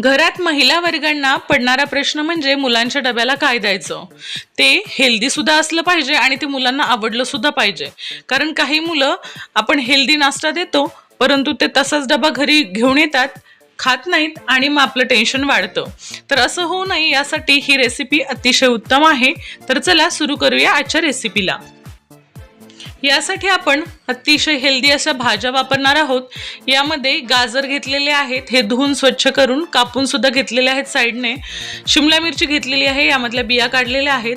घरात महिला वर्गांना पडणारा प्रश्न म्हणजे मुलांच्या डब्याला काय द्यायचं? ते हेल्दी सुद्धा असलं पाहिजे आणि ते मुलांना आवडलं सुद्धा पाहिजे. कारण काही मुलं आपण हेल्दी नाश्ता देतो परंतु ते तसाच डबा घरी घेऊन येतात खात नाहीत आणि मग आपलं टेन्शन वाढतं. तर असं होऊ नये यासाठी ही रेसिपी अतिशय उत्तम आहे. तर चला सुरू करूया आजच्या रेसिपीला यासाठी आपण अतिशय हेल्दी अशा भाज्या वापरणार आहोत. यामध्ये गाजर घेतलेले आहेत हे धुवून स्वच्छ करून कापून सुद्धा घेतलेले आहेत साईडने. शिमला मिरची घेतलेली आहे यामधल्या बिया काढलेल्या आहेत.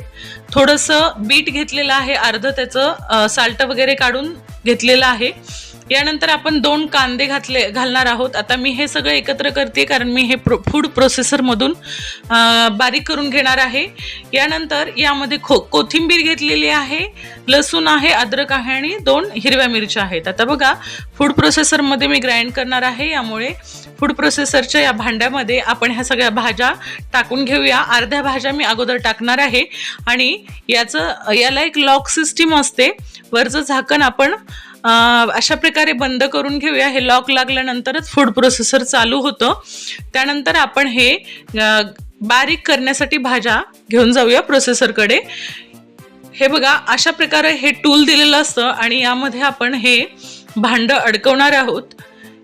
थोडंसं बीट घेतलेलं आहे अर्धं त्याचं साल्ट वगैरे काढून घेतलेलं आहे. यानंतर आपण दोन कांदे घातले घालणार आहोत. आता मी हे सगळं एकत्र करते कारण मी हे प्रो फूड प्रोसेसरमधून बारीक करून घेणार आहे. यानंतर यामध्ये खो कोथिंबीर घेतलेली आहे लसूण आहे अद्रक आहे आणि दोन हिरव्या मिरच्या आहेत. आता बघा फूड प्रोसेसरमध्ये मी ग्राइंड करणार आहे. यामुळे फूड प्रोसेसरच्या या भांड्यामध्ये आपण ह्या सगळ्या भाज्या टाकून घेऊया. अर्ध्या भाज्या मी अगोदर टाकणार आहे. आणि याचं याला एक लॉक सिस्टीम असते. वरचं झाकण आपण अशा प्रकारे बंद करून घेऊया. हे लॉक लागल्यानंतरच फूड प्रोसेसर चालू होतं. त्यानंतर आपण हे बारीक करण्यासाठी भाज्या घेऊन जाऊया प्रोसेसरकडे. हे बघा अशा प्रकारे हे टूल दिलेलं असतं आणि यामध्ये आपण हे भांडं अडकवणार आहोत.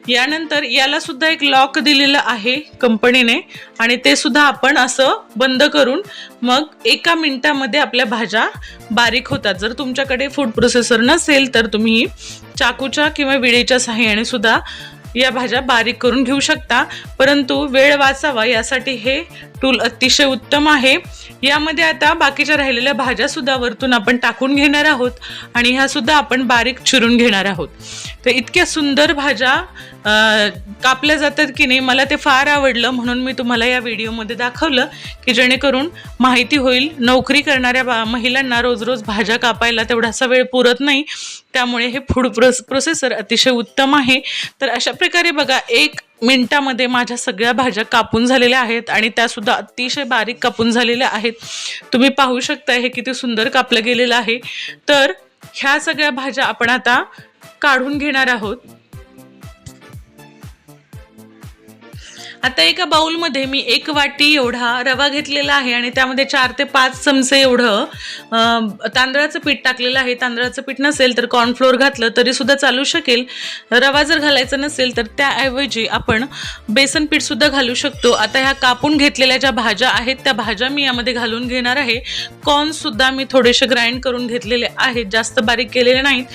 यानंतर याला सुद्धा एक लॉक दिलेलं आहे कंपनीने आणि ते सुद्धा आपण असं बंद करून मग एका मिनिटामध्ये आपल्या भाज्या बारीक होतात. जर तुमच्याकडे फूड प्रोसेसर नसेल तर तुम्ही चाकूच्या किंवा विळेच्या सहाय्याने सुद्धा या भाज्या बारीक करून घेऊ शकता. परंतु वेळ वाचावा यासाठी हे टूल अतिशय उत्तम आहे. यामध्ये आता बाकीच्या राहिलेल्या भाज्या सुद्धा वरतून आपण टाकून घेणार आहोत आणि ह्या सुद्धा आपण बारीक चिरून घेणार आहोत. तर इतक्या सुंदर भाज्या कापल्या जातात की नाही मला ते फार आवडलं. म्हणून मी तुम्हाला या व्हिडिओमध्ये दाखवलं की जेणेकरून माहिती होईल. नोकरी करणाऱ्या बा महिलांना रोज रोज भाज्या कापायला तेवढासा वेळ पुरत नाही. त्यामुळे हे फूड प्रोस प्रोसेसर अतिशय उत्तम आहे. तर अशा प्रकारे बघा एक मिनटामध्ये माझ्या सगळ्या भाज्या कापून झालेल्या आहेत आणि त्यासुद्धा अतिशय बारीक कापून झालेल्या आहेत. तुम्ही पाहू शकता हे किती सुंदर कापलं गेलेलं आहे. तर ह्या सगळ्या भाज्या आपण आता काढून घेणार आहोत. आता एका बाउलमध्ये मी एक वाटी एवढा रवा घेतलेला आहे आणि त्यामध्ये चार ते पाच चमचे एवढं तांदळाचं पीठ टाकलेलं आहे. तांदळाचं पीठ नसेल तर कॉर्नफ्लोअर घातलं तरीसुद्धा चालू शकेल. रवा जर घालायचा नसेल तर त्याऐवजी आपण बेसन पीठसुद्धा घालू शकतो. आता ह्या कापून घेतलेल्या ज्या भाज्या आहेत त्या भाज्या मी यामध्ये घालून घेणार आहे. कॉर्न सुद्धा मी थोडेसे ग्राइंड करून घेतलेले आहेत. जास्त बारीक केलेले नाहीत.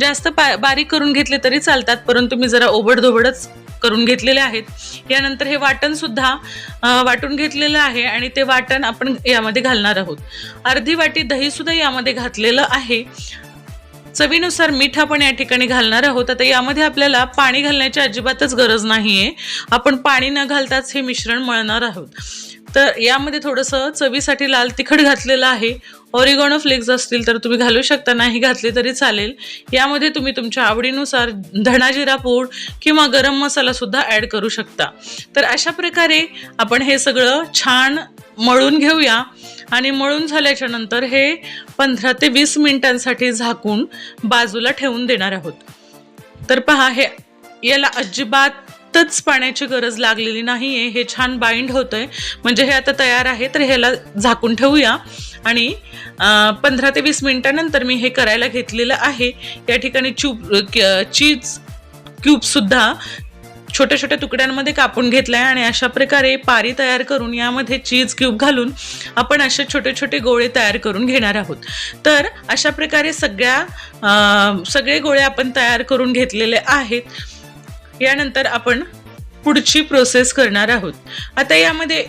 जास्त पा बारीक करून घेतले तरी चालतात परंतु मी जरा ओबडधोबडच करून घेतलेले आहेत. यानंतर हे वाटण सुद्धा वाटून घेतलेलं आहे आणि ते वाटण आपण यामध्ये घालणार आहोत. अर्धी वाटी दही सुद्धा यामध्ये घातलेलं आहे. चवीनुसार मीठ आपण या ठिकाणी घालणार आहोत. आता यामध्ये आपल्याला पाणी घालण्याची अजिबातच गरज नाही आहे आपण पाणी न घालताच हे मिश्रण मळणार आहोत. तर यामध्ये थोडंसं चवीसाठी लाल तिखट घातलेलं आहे. ऑरिगॉनो फ्लेक्स असतील तर तुम्ही घालू शकता नाही घातले तरी चालेल. यामध्ये तुम्ही तुमच्या आवडीनुसार धणाजिरा पूड किंवा गरम मसालासुद्धा ॲड करू शकता. तर अशा प्रकारे आपण हे सगळं छान मळून घेऊया आणि मळून झाल्याच्यानंतर हे पंधरा ते वीस मिनिटांसाठी झाकून बाजूला ठेवून देणार आहोत. तर पहा हे याला अजिबात अजिबातच पाण्याची गरज लागलेली नाही आहे हे छान बाइंड होतं आहे म्हणजे हे आता तयार आहे तर ह्याला झाकून ठेवूया. आणि पंधरा ते वीस मिनिटानंतर मी हे करायला घेतलेलं आहे. या ठिकाणी चूप चीज क्यूबसुद्धा छोट्या छोट्या तुकड्यांमध्ये कापून घेतलाय आणि अशा प्रकारे पारी तयार करून यामध्ये चीज क्यूब घालून आपण असे छोटे छोटे गोळे तयार करून घेणार आहोत. तर अशा प्रकारे सगळ्या सगळे गोळे आपण तयार करून घेतलेले आहेत. यानंतर आपण पुढची प्रोसेस करणार आहोत. आता यामध्ये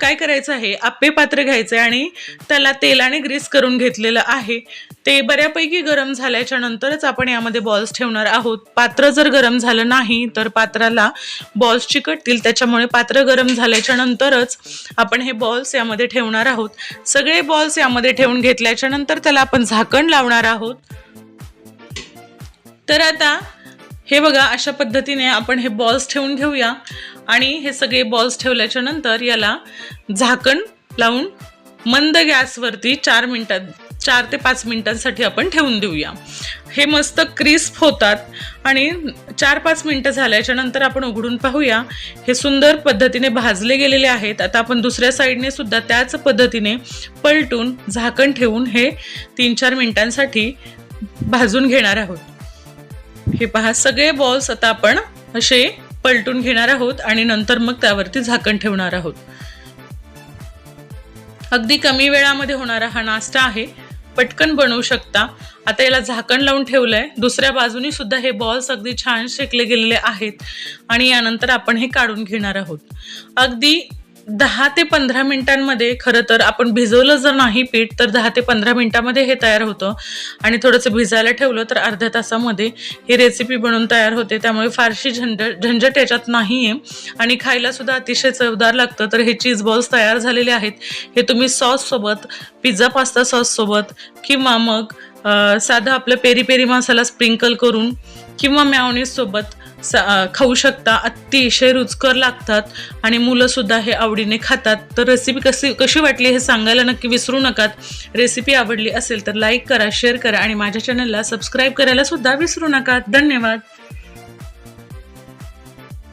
काय करायचं आहे? आप्पे पात्र घ्यायचं आहे आणि त्याला तेलाने ग्रीस करून घेतलेलं आहे. ते बऱ्यापैकी गरम झाल्याच्या नंतरच आपण यामध्ये बॉल्स ठेवणार आहोत. पात्र जर गरम झालं नाही तर पात्राला बॉल्स चिकटतील. त्याच्यामुळे पात्र गरम झाल्याच्या नंतरच आपण हे बॉल्स यामध्ये ठेवणार आहोत. सगळे बॉल्स यामध्ये ठेवून घेतल्याच्या नंतर त्याला आपण झाकण लावणार आहोत. तर आता हे बघा अशा पद्धतीने आपण हे बॉल्स ठेवून घेऊया. आणि हे सगळे बॉल्स ठेवल्याच्या नंतर याला झाकण लावून मंद गॅसवरती चार मिनटात चार ते पाच मिनिटांसाठी आपण ठेवून देऊया. हे मस्त क्रिस्प होतात. आणि चार पाच मिनटं झाल्याच्यानंतर आपण उघडून पाहूया. हे सुंदर पद्धतीने भाजले गेलेले आहेत. आता आपण दुसऱ्या साईडने सुद्धा त्याच पद्धतीने पलटून झाकण ठेवून हे तीन चार मिनिटांसाठी भाजून घेणार आहोत. हे पहा सगळे बॉल्स आता आपण असे पलटून घेणार आहोत आणि नंतर मग त्यावरती झाकण ठेवणार आहोत. अगदी कमी वेळामध्ये होणारा हा नाश्ता आहे. पटकन बनवू शकता. आता याला झाकण लावून ठेवलंय. दुसऱ्या बाजूनी सुद्धा हे बॉल्स अगदी छान शेकले गेलेले आहेत आणि यानंतर आपण हे काढून घेणार आहोत. अगदी दहा ते पंधरा मिनिटांमध्ये खरं तर आपण भिजवलं जर नाही पीठ तर दहा ते पंधरा मिनिटांमध्ये हे तयार होतं. आणि थोडंसं भिजायला ठेवलं तर अर्ध्या तासामध्ये ही रेसिपी बनवून तयार होते. त्यामुळे फारशी झंड झंझट याच्यात नाही आहे आणि खायलासुद्धा अतिशय चवदार लागतं. तर हे चीज बॉल्स तयार झालेले आहेत. हे तुम्ही सॉससोबत पिझ्झा पास्ता सॉससोबत किंवा मग साधं आपलं पेरी पेरी मसाला स्प्रिंकल करून किंवा मॅओनीससोबत खाऊ शकता अतिशय रुचकर लागतात आणि मुलंसुद्धा हे आवडीने खातात. तर रेसिपी कशी कशी वाटली हे सांगायला नक्की विसरू नकात. रेसिपी आवडली असेल तर लाईक करा शेअर करा आणि माझ्या चॅनलला सबस्क्राईब करायला सुद्धा विसरू नका धन्यवाद.